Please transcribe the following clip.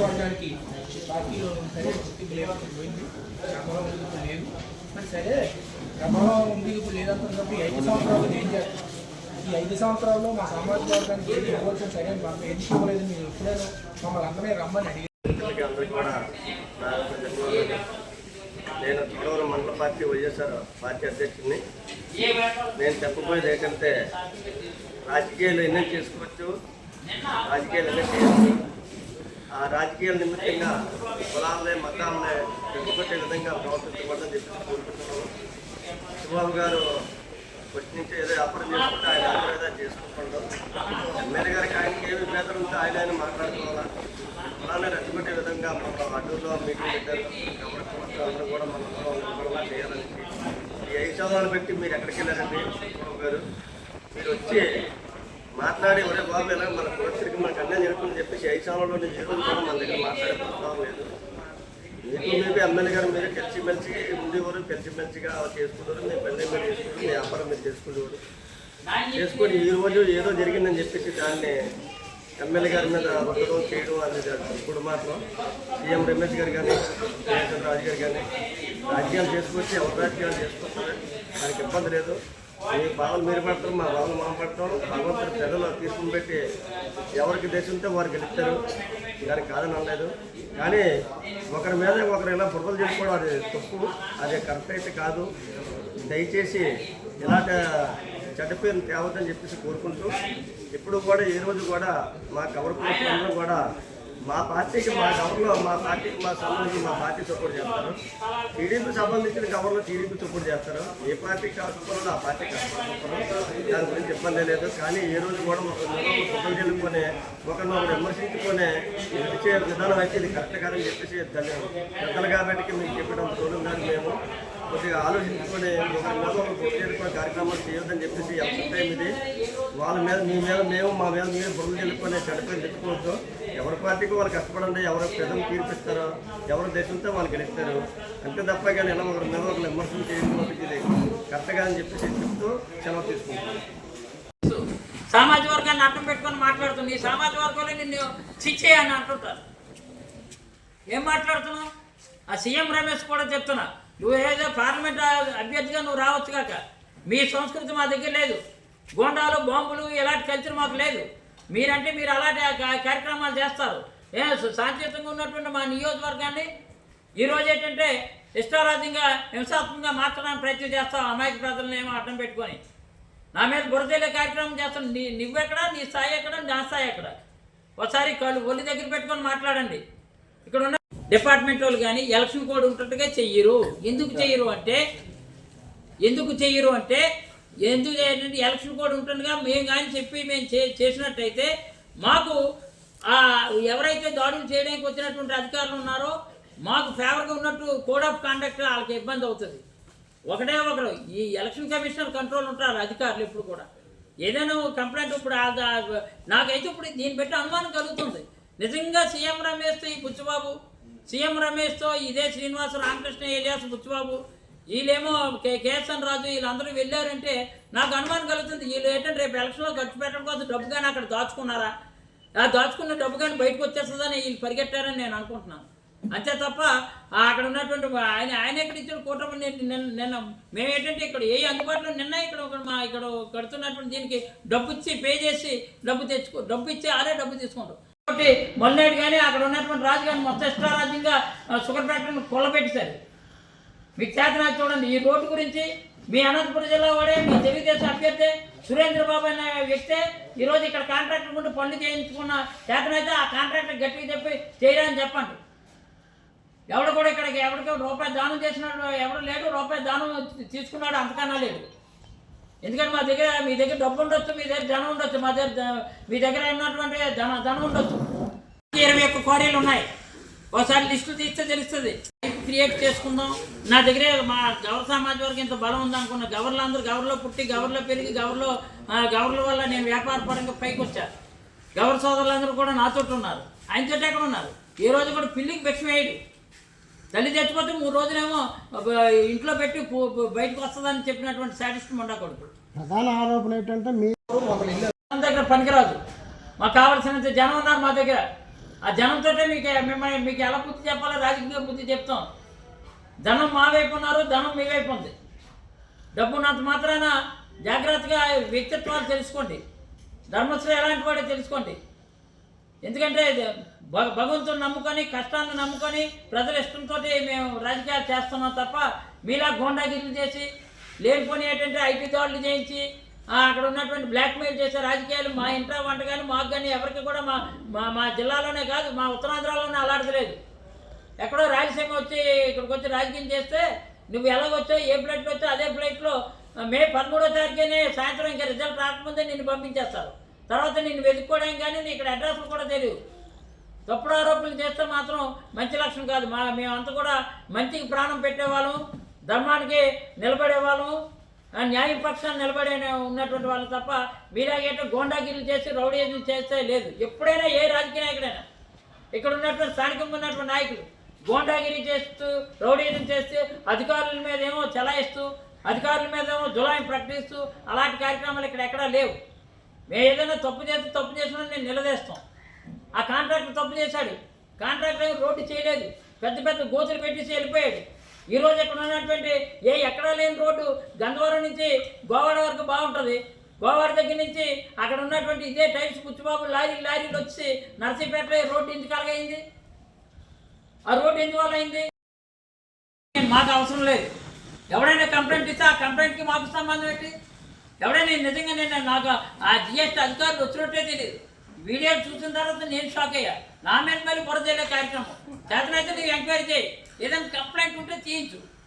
పార్టీలో సరే గుర్తింపు లేదు అక్కడ పోయింది ప్రభావం ఉంది లేదు మరి సరే ప్రభావం ఉంది ఇప్పుడు లేదంటున్నప్పుడు ఈ ఐదు సంవత్సరాలు ఏం చేస్తారు ఈ ఐదు సంవత్సరాల్లో మా సామాజిక వర్గానికి ఏది ఇవ్వాల్సిన సరే మాకు ఎందుకు ఇవ్వలేదు మీరు ఎప్పుడైనా మమ్మల్ని అందరినీ రమ్మని అడిగారు నేను తులవరం మండల పార్టీ వైఎస్ఆర్ పార్టీ అధ్యక్షుడిని. నేను చెప్పబోయేది ఏంటంటే రాజకీయాలు ఎన్నో చేసుకోవచ్చు. రాజకీయాలు ఎన్నో చేయవచ్చు. రాజకీయాల నిమిత్తంగా కులాలనే మతాలనే రెచ్చగొట్టే విధంగా ప్రవర్తించకూడదని చెప్పి కోరుకుంటున్నాను. శివబాబు గారు వచ్చి నుంచి ఏదో వ్యాపారం చేసుకుంటే ఆయన వ్యాపారం ఏదో చేసుకుంటాడు ఎమ్మెల్యే గారికి ఆయనకి ఏమి భేదం ఉంటే ఆయన ఆయన మాట్లాడుకోవాలా? అలానే రెచ్చగొట్టే విధంగా మన అడ్డూరులో మీటింగ్ పెట్టారు. కాబట్టి అందరూ కూడా మన కూడా చేయాలని ఈ ఐదు సంవత్సరాలు పెట్టి మీరు ఎక్కడికి వెళ్ళారండి? గారు మీరు వచ్చి మాట్లాడి ఒరే బాబు ఎలా మన కులస్తుడికి మనకు అన్నీ జరుగుతుందని చెప్పేసి ఐదు సంవత్సరాలు నేను జీవితం మన దగ్గర మాట్లాడే ప్రస్తావం లేదు. మీకు మేబీ ఎమ్మెల్యే గారు మీరు కలిసిమెలిసి ఉండేవారు కలిసిమెలిసిగా చేసుకుంటారు మీ పెళ్ళి మీరు చేసుకుంటారు మీ వ్యాపారం మీరు చేసుకునేవారు. చేసుకొని ఈ రోజు ఏదో జరిగిందని చెప్పేసి దాన్ని ఎమ్మెల్యే గారి మీద రుద్దడం చేయడం అనేది ఇప్పుడు మాత్రం సీఎం రమేష్ గారు కానీ రాజు గారు కానీ రాజకీయాలు చేసుకొచ్చి ఎవరు రాజకీయాలు చేసుకొస్తారు. దానికి ఇబ్బంది లేదు. మీ బాధలు మీరు పడతారు మా బాధలు మనం పడతాం భగవంతుడు ప్రజలు తీసుకుని పెట్టి ఎవరికి దేశం ఉంటే వారు గెలుస్తారు దానికి కాదని అనలేదు కానీ ఒకరి మీద ఒకరు ఇలా బుర్రలు చేసుకోవడం అది తప్పు. అది కరెక్ట్ అయితే కాదు. దయచేసి ఇలాంటి చెడ్డ పేరుని తేవద్దని చెప్పేసి కోరుకుంటూ ఇప్పుడు కూడా ఈ రోజు కూడా మా కవర్ అందరూ కూడా మా పార్టీకి మా గవర్నలో మా పార్టీకి మా సంబంధించి మా పార్టీ సపోర్ట్ చేస్తారు. టీడీపీ సంబంధించిన గవర్నలో టీడీపీ సపోర్ట్ చేస్తారు. ఏ పార్టీ కాకపోతే ఆ పార్టీ కాకపోతే దాని గురించి ఇబ్బంది లేదు. కానీ ఈ రోజు కూడా ఒక కుక్కలు చెల్లుకొని ఒకరినొకరు విమర్శించుకొని ఇచ్చే విధానం అయితే ఇది కరెక్ట్ కాదని చెప్పేసి దాన్ని పెద్దలు కాబట్టి మీకు చెప్పడం తోడు మేము. కొద్దిగా ఆలోచించుకొని కార్యక్రమాలు చేయొద్దని చెప్పేసి అభిప్రాయం ఇది. వాళ్ళ మీద మీ మీద మేము మా మీద మీరు బుర్రలు చెల్లుకొని చెడిపోయి తెచ్చుకోవద్దు ఎవరి పార్టీకి వాళ్ళు కష్టపడండి ఎవరు ప్రజలు తీర్పిస్తారో ఎవరు దేశంతో వాళ్ళు గెలుస్తారు. అంతే తప్ప కానీ ఇలా ఒకరి మీద ఒకరు విమర్శలు చేయడం ఇది కరెక్ట్గా అని చెప్పేసి చెప్తూ సెలవు తీసుకుంటాం సామాజిక వర్గాన్ని అర్థం పెట్టుకొని మాట్లాడుతుంది ఈ సామాజిక వర్గంలో నిన్ను చిచ్చే అని అంటుంటారు. ఏం మాట్లాడుతున్నావు? ఆ సీఎం రమేష్ కూడా చెప్తున్నా. నువ్వు ఏదో పార్లమెంట్ అభ్యర్థిగా నువ్వు రావచ్చు కాక. మీ సంస్కృతి మా దగ్గర లేదు. గోండాలు బాంబులు ఇలాంటి కల్చర్ మాకు లేదు. మీరంటే మీరు అలాంటి కార్యక్రమాలు చేస్తారు. ఏ శాంతియుతంగా ఉన్నటువంటి మా నియోజకవర్గాన్ని ఈరోజు ఏంటంటే ఇష్టారాజ్యంగా హింసాత్మకంగా మార్చడానికి ప్రయత్నం చేస్తాం అమాయక ప్రజలను ఏమో అడ్డం పెట్టుకొని. నా మీద బురదేలే కార్యక్రమం చేస్తాను నీ నువ్వెక్కడ నీ స్థాయి ఎక్కడ నా స్థాయి ఎక్కడ? ఒకసారి కళ్ళు ఒళ్ళు దగ్గర పెట్టుకొని మాట్లాడండి. ఇక్కడ ఉన్న డిపార్ట్మెంట్ వాళ్ళు కానీ ఎలక్షన్ కోడ్ ఉంటుండగా చెయ్యరు. ఎందుకు చెయ్యరు అంటే ఎందుకు చెయ్యరు అంటే ఎందుకు చేయాలంటే ఎలక్షన్ కోడ్ ఉంటుండగా మేము కానీ చెప్పి మేము చే చేసినట్టయితే మాకు ఎవరైతే దాడులు చేయడానికి వచ్చినటువంటి అధికారులు ఉన్నారో మాకు ఫేవర్గా ఉన్నట్టు కోడ్ ఆఫ్ కాండక్ట్ వాళ్ళకి ఇబ్బంది అవుతుంది. ఒకటే ఒకరు ఈ ఎలక్షన్ కమిషనర్ కంట్రోల్ ఉంటారు అధికారులు ఇప్పుడు కూడా. ఏదైనా కంప్లైంట్ ఇప్పుడు నాకైతే ఇప్పుడు దీన్ని బట్టి అనుమానం కలుగుతుంది. నిజంగా సీఎం రమేష్తో ఈ బుచ్చబాబు సీఎం రమేష్తో ఇదే శ్రీనివాస రామకృష్ణ ఏలియాస్ బుచ్చిబాబు. వీళ్ళేమో కే కేసన్ రాజు వీళ్ళందరూ వెళ్ళారంటే నాకు అనుమానం కలుగుతుంది. వీళ్ళు ఏంటంటే రేపు ఎలక్షన్లో ఖర్చు పెట్టడం కోసం డబ్బు కానీ అక్కడ దాచుకున్నారా? ఆ దాచుకున్న డబ్బు కానీ బయటకు వచ్చేస్తుందని వీళ్ళు పరిగెట్టారని నేను అనుకుంటున్నాను. అంతే తప్ప అక్కడ ఉన్నటువంటి ఆయన ఆయన ఎక్కడ ఇచ్చిన కూటమి నిన్న నిన్న- నిన్న మేము ఏంటంటే ఇక్కడ ఏ అందుబాటులో నిన్న ఇక్కడ ఒక మా ఇక్కడ కడుతున్నటువంటి దీనికి డబ్బు ఇచ్చి పే చేసి డబ్బు తెచ్చుకో డబ్బు ఇచ్చి ఆరే డబ్బు తీసుకుంటాం. కాబట్టి మొన్నటి కానీ అక్కడ ఉన్నటువంటి రాజుగారిని మొత్తం ఇష్టారాజ్యంగా షుగర్ ఫ్యాక్టరీని కొల్లబెట్టేశారు మీకు చేతనా చూడండి ఈ రోడ్డు గురించి మీ అనంతపురం జిల్లా వాడే మీ తెలుగుదేశం అభ్యర్థి సురేంద్రబాబు అనే వ్యక్తే ఈరోజు ఇక్కడ కాంట్రాక్టర్ ముందు పనులు చేయించుకున్న చేతనైతే ఆ కాంట్రాక్టర్ గట్టిగా చెప్పి చేయడానికి చెప్పండి. ఎవడు కూడా ఇక్కడికి ఎవరికి రూపాయి దానం చేసినాడు ఎవడు లేడు రూపాయి దానం తీసుకున్నాడు అంతకన్నా లేడు ఎందుకంటే మా దగ్గర మీ దగ్గర డబ్బు ఉండొచ్చు మీ దగ్గర ధనం ఉండొచ్చు మా దగ్గర మీ దగ్గర ఉన్నటువంటి ధన ధనం ఉండొచ్చు. ఇరవై ఒక్క క్వారీలు ఉన్నాయి. ఒకసారి లిస్టు తీస్తే తెలుస్తుంది. క్రియేట్ చేసుకుందాం. నా దగ్గరే మా గవర్ సమాజ వర్గం ఇంత బలం ఉందనుకున్న గవర్లు అందరూ గవర్లో పుట్టి గవర్లో పెరిగి గవర్లో గవర్ల వల్ల నేను వ్యాపార పరంగా పైకి వచ్చాను గవర్ సోదరులందరూ కూడా నాతోటి ఉన్నారు. ఆయనతో ఎక్కడ ఉన్నారు? ఈ రోజు కూడా పిల్లికి భిక్ష వేయడు తల్లి చచ్చిపోతే మూడు రోజులేమో ఇంట్లో పెట్టి బయటకు వస్తుందని చెప్పినటువంటి సాటిస్ట్ ఉండకూడదు ప్రధాన ఆరోపణ ఏంటంటే మన దగ్గర పనికిరాదు. మాకు కావాల్సినంత జనం ఉన్నారు మా దగ్గర. ఆ జనంతో మీకు మిమ్మల్ని మీకు ఎలా బుద్ధి చెప్పాలో రాజకీయ బుద్ధి చెప్తాం. ధనం మా వైపు ఉన్నారు ధనం మీ వైపు ఉంది. డబ్బున్నంత మాత్రాన జాగ్రత్తగా వ్యక్తిత్వాలు తెలుసుకోండి. ధర్మశ్రీ ఎలాంటి వాడో తెలుసుకోండి. ఎందుకంటే భగవంతుని నమ్ముకొని కష్టాన్ని నమ్ముకొని ప్రజల ఇష్టంతో మేము రాజకీయాలు చేస్తున్నాం తప్ప మీలా గోండాగిరిలు చేసి లేనిపోని ఏంటంటే ఐటీ దాడులు చేయించి అక్కడ ఉన్నటువంటి బ్లాక్మెయిల్ చేసే రాజకీయాలు మా ఇంట్లో వంట కానీ మాకు కానీ ఎవరికి కూడా మా మా మా జిల్లాలోనే కాదు మా ఉత్తరాంధ్రలోనే అలాడలేదు ఎక్కడో రాయలసీమ వచ్చి ఇక్కడికి వచ్చి రాజకీయం చేస్తే నువ్వు ఎలాగొచ్చావు ఏ ఫ్లైట్లో వచ్చావు అదే ఫ్లైట్లో మే పదమూడో తారీఖునే సాయంత్రం ఇంకా రిజల్ట్ రాకముందే నిన్ను పంపించేస్తారు. తర్వాత నిన్ను వెతుక్కోవడం కానీ నీ ఇక్కడ అడ్రస్లు కూడా తెలియదు తప్పుడు ఆరోపణలు చేస్తే మాత్రం మంచి లక్షణం కాదు. మా మేమంతా కూడా మంచికి ప్రాణం పెట్టేవాళ్ళం ధర్మానికి నిలబడేవాళ్ళము ఆ పక్షాన్ని నిలబడే ఉన్నటువంటి వాళ్ళు తప్ప మీలాగేటో గోండాగిరీలు చేసి రౌడీజం చేస్తే లేదు. ఎప్పుడైనా ఏ రాజకీయ నాయకుడైనా. ఇక్కడ ఉన్నటువంటి స్థానికంగా ఉన్నటువంటి నాయకులు గోండాగిరి చేస్తూ రౌడీజం చేస్తూ అధికారుల మీద ఏమో చలాయిస్తూ అధికారుల మీద ఏమో జులాయి ప్రకటిస్తూ అలాంటి కార్యక్రమాలు ఇక్కడ ఎక్కడా లేవు. మేము ఏదైనా తప్పు చేస్తే తప్పు చేసినా నేను నిలదీస్తాం. ఆ కాంట్రాక్టర్ తప్పు చేశాడు. కాంట్రాక్టర్ రోడ్డు చేయలేదు. పెద్ద పెద్ద గోతులు పెట్టేసి వెళ్ళిపోయాడు. ఈరోజు ఎక్కడ ఇక్కడ ఉన్నటువంటి ఏ ఎక్కడా లేని రోడ్డు గంధవరం నుంచి గోవాడ వరకు బాగుంటుంది. గోవాడ దగ్గర నుంచి అక్కడ ఉన్నటువంటి ఇదే టైల్స్ పుచ్చిబాబు లారీ లారీలు వచ్చి నర్సీపేటలో రోడ్డు ఎందుకు అలాగైంది ఆ రోడ్డు ఎందువల్ల అయింది? మాకు అవసరం లేదు. ఎవడైనా కంప్లైంట్ ఇస్తే ఆ కంప్లైంట్కి మాకు సంబంధం ఏంటి? ఎవడైనా నిజంగా నేను నాకు ఆ జిఎస్టీ అధికారులు వచ్చినట్టే తెలియదు వీడియో చూసిన తర్వాత నేను షాక్ అయ్యా. నా మీద మరి పొరదేలే కార్యక్రమం. చేతనైతే నువ్వు ఎంక్వైరీ చేయి. ఏదైనా కంప్లైంట్ ఉంటే చేయించు